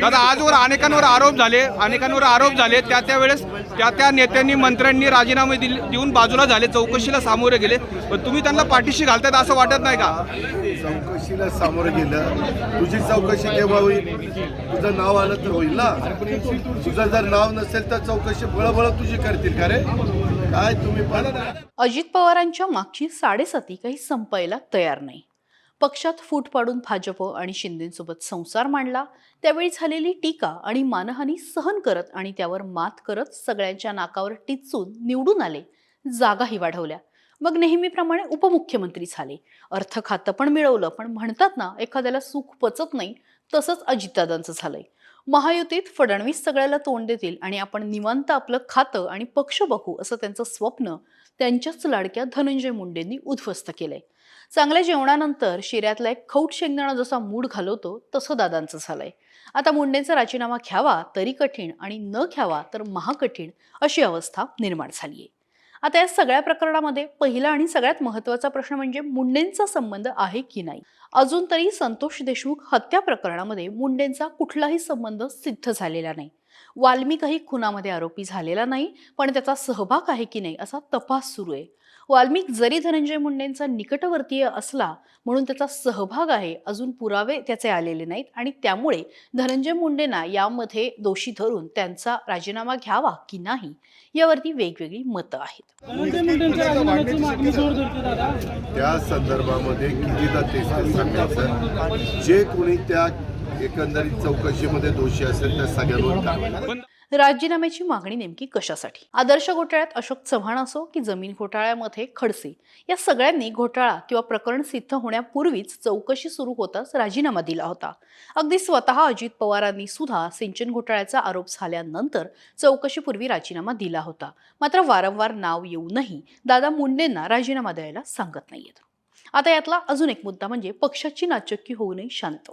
दादा आजवर अनेकांवर आरोप झाले अनेकांवर आरोप झाले. त्या त्या वेळेस त्या त्या नेत्यांनी मंत्र्यांनी राजीनामे दिले देऊन बाजूला झाले चौकशीला सामोरे गेले. पण तुम्ही त्यांना पाठीशी घालतायत असं वाटत नाही का? चौकशीला सामोरं गेलं. तुझी चौकशी केव्हा होईल? तुझं नाव आलं तर होईल ना? तुझं जर नाव नसेल तर चौकशी बळबळ तुझी करतील का रे? काय तुम्ही अजित पवारांच्या मागची साडेसाती काही संपायला तयार नाही. पक्षात फूट पाडून भाजप आणि शिंदेसोबत संसार मांडला. त्यावेळी झालेली टीका आणि मानहानी सहन करत आणि त्यावर मात करत सगळ्यांच्या नाकावर टिचून निवडून आले. जागाही वाढवल्या मग नेहमीप्रमाणे उपमुख्यमंत्री झाले. अर्थ खातं पण मिळवलं पण म्हणतात ना एखाद्याला सुख पचत नाही तसंच अजितदादांचं झालंय. महायुतीत फडणवीस सगळ्याला तोंड देतील आणि आपण निवांत आपलं खातं आणि पक्ष बघू असं त्यांचं स्वप्न त्यांच्याच लाडक्या धनंजय मुंडेंनी उद्ध्वस्त केलंय. चांगल्या जेवणानंतर शिऱ्यातला एक खौट शेंगदाणा जसा मूड घालवतो तसं दादांचं झालंय. आता मुंडेंचा राजीनामा घ्यावा तरी कठीण आणि न घ्यावा तर महाकठीण अशी अवस्था निर्माण झालीय. आता या सगळ्या प्रकरणामध्ये पहिला आणि सगळ्यात महत्त्वाचा प्रश्न म्हणजे मुंडेंचा संबंध आहे की नाही? अजून तरी संतोष देशमुख हत्या प्रकरणामध्ये मुंडेंचा कुठलाही संबंध सिद्ध झालेला नाही. वाल्मिकही खुनामध्ये आरोपी झालेला नाही पण त्याचा सहभाग आहे की नाही असा तपास सुरू आहे. वाल्मिक जरी धनंजय मुंडेंचा निकटवर्तीय असला म्हणून त्याचा सहभाग आहे अजून पुरावे त्याचे आलेले नाहीत. आणि त्यामुळे धनंजय मुंडेंना यामध्ये दोषी धरून त्यांचा राजीनामा घ्यावा की नाही यावरती वेगवेगळी मतं आहेत. धनंजय मुंडेंच्या राजीनाम्याची मागणी जोर धरते दादा. त्या संदर्भामध्ये कितीदा तेच ते सांगायचं? जे कोणी त्या एकंदरीत चौकशीमध्ये दोषी असेल त्या सगळ्यांवर राजीनाम्याची मागणी नेमकी कशासाठी? आदर्श घोटाळ्यात अशोक चव्हाण असो की जमीन घोटाळ्यामध्ये खडसे या सगळ्यांनी घोटाळा किंवा प्रकरण सिद्ध होण्यापूर्वीच चौकशी सुरू होताच राजीनामा दिला होता. अगदी स्वतः अजित पवारांनी सुद्धा सिंचन घोटाळ्याचा आरोप झाल्यानंतर चौकशीपूर्वी राजीनामा दिला होता. मात्र वारंवार नाव येऊनही दादा मुंडेंना राजीनामा द्यायला सांगत नाहीयेत. आता यातला अजून एक मुद्दा म्हणजे पक्षाची नाचक्की होऊनही शांत.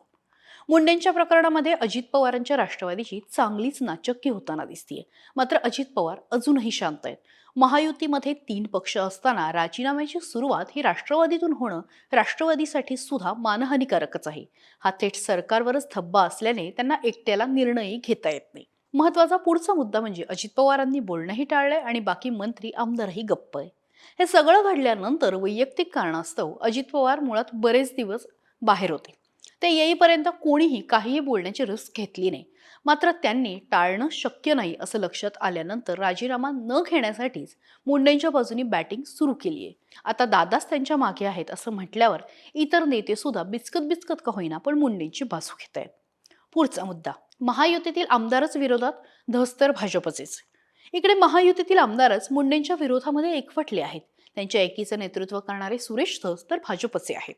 मुंडेंच्या प्रकरणामध्ये अजित पवारांच्या राष्ट्रवादीची चांगलीच नाचक्की होताना दिसतीये. मात्र अजित पवार अजूनही शांत आहेत. महायुतीमध्ये तीन पक्ष असताना राजीनाम्याची सुरुवात ही राष्ट्रवादीतून होणं राष्ट्रवादीसाठी सुद्धा मानहानिकारकच आहे. हा थेट सरकारवरच धब्बा असल्याने त्यांना एकट्याला निर्णयही घेता येत नाही. महत्त्वाचा पुढचा मुद्दा म्हणजे अजित पवारांनी बोलणंही टाळलंय आणि बाकी मंत्री आमदारही गप्प आहे हे सगळं घडल्यानंतर वैयक्तिक कारणास्तव अजित पवार मुळात बरेच दिवस बाहेर होते. ते येईपर्यंत कोणीही काहीही बोलण्याची रिस्क घेतली नाही. मात्र त्यांनी टाळणं शक्य नाही असं लक्षात आल्यानंतर राजीनामा न घेण्यासाठीच मुंडेंच्या बाजूनी बॅटिंग सुरू केली आहे. आता दादाच त्यांच्या मागे आहेत असं म्हटल्यावर इतर नेते सुद्धा बिचकत बिचकत का होईना पण मुंडेंची बाजू घेत आहेत. पुढचा मुद्दा महायुतीतील आमदारच विरोधात धस तर भाजपचेच. इकडे महायुतीतील आमदारच मुंडेंच्या विरोधामध्ये एकवटले आहेत. त्यांच्या एकीचं नेतृत्व करणारे सुरेश धस तर भाजपचे आहेत.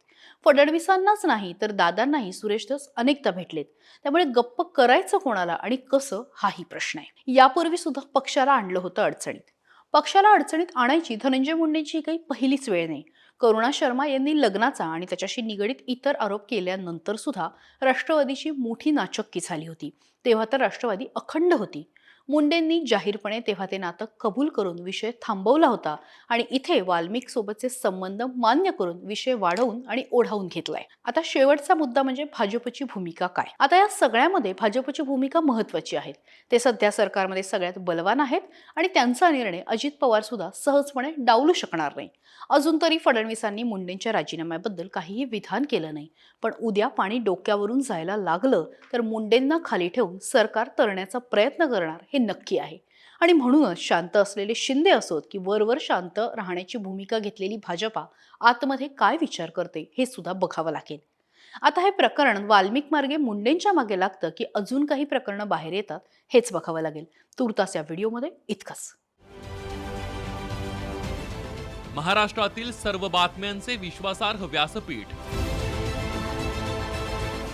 फडणवीसांनाच नाही तर दादांनाही सुरेश धस अनेकदा भेटलेत. त्यामुळे गप्प करायचं कोणाला आणि कसं हाही प्रश्न आहे. यापूर्वी सुद्धा पक्षाला आणलं होतं अडचणीत. पक्षाला अडचणीत आणायची धनंजय मुंडेंची काही पहिलीच वेळ नाही. करुणा शर्मा यांनी लग्नाचा आणि त्याच्याशी निगडीत इतर आरोप केल्यानंतर सुद्धा राष्ट्रवादीची मोठी नाचक्की झाली होती. तेव्हा तर राष्ट्रवादी अखंड होती. मुंडेंनी जाहीरपणे तेव्हा ते नातं कबूल करून विषय थांबवला होता आणि इथे वाल्मिक सोबतचे संबंध मान्य करून विषय वाढवून आणि ओढावून घेतलाय. आता शेवटचा मुद्दा म्हणजे भाजपची भूमिका काय? आता या सगळ्यामध्ये भाजपची भूमिका महत्वाची आहे. ते सध्या सरकारमध्ये सगळ्यात बलवान आहेत आणि त्यांचा निर्णय अजित पवार सुद्धा सहजपणे डावलू शकणार नाही. अजून तरी फडणवीसांनी मुंडेंच्या राजीनाम्याबद्दल काहीही विधान केलं नाही. पण उद्या पाणी डोक्यावरून जायला लागलं तर मुंडेंना खाली ठेवून सरकार तरण्याचा प्रयत्न करणार हे हे नक्की आहे. आणि म्हणूनच शांत असलेले शिंदे असोत की वरवर शांत राहण्याची भूमिका घेतलेली भाजपा आतमध्ये काय विचार करते हे सुद्धा बघावं लागेल. आता हे प्रकरण वाल्मिक मार्गे मुंडेंच्या मागे लागतं की अजून काही प्रकरणं बाहेर येतात हेच बघावं लागेल. तुर्तास या व्हिडिओमध्ये इतकंच. महाराष्ट्रातील सर्व बातम्यांचे विश्वासार्ह व्यासपीठ.